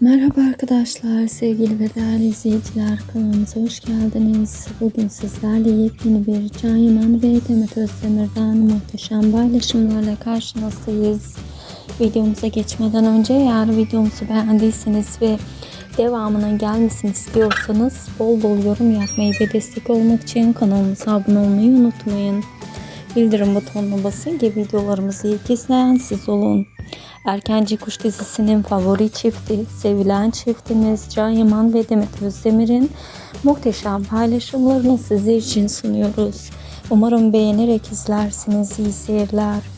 Merhaba arkadaşlar, sevgili ve değerli izleyiciler kanalımıza hoş geldiniz. Bugün sizlerle yepyeni bir Can Yaman ve Demet Özdemir'den muhteşem paylaşımlarla karşınızdayız. Videomuza geçmeden önce eğer videomuzu beğendiyseniz ve devamının gelmesini istiyorsanız bol bol yorum yapmayı ve destek olmak için kanalımıza abone olmayı unutmayın. Bildirim butonuna basın ki videolarımızı ilk izleyen siz olun. Erkenci Kuş dizisinin favori çifti, sevilen çiftimiz Can Yaman ve Demet Özdemir'in muhteşem paylaşımlarını sizler için sunuyoruz. Umarım beğenerek izlersiniz. İyi seyirler.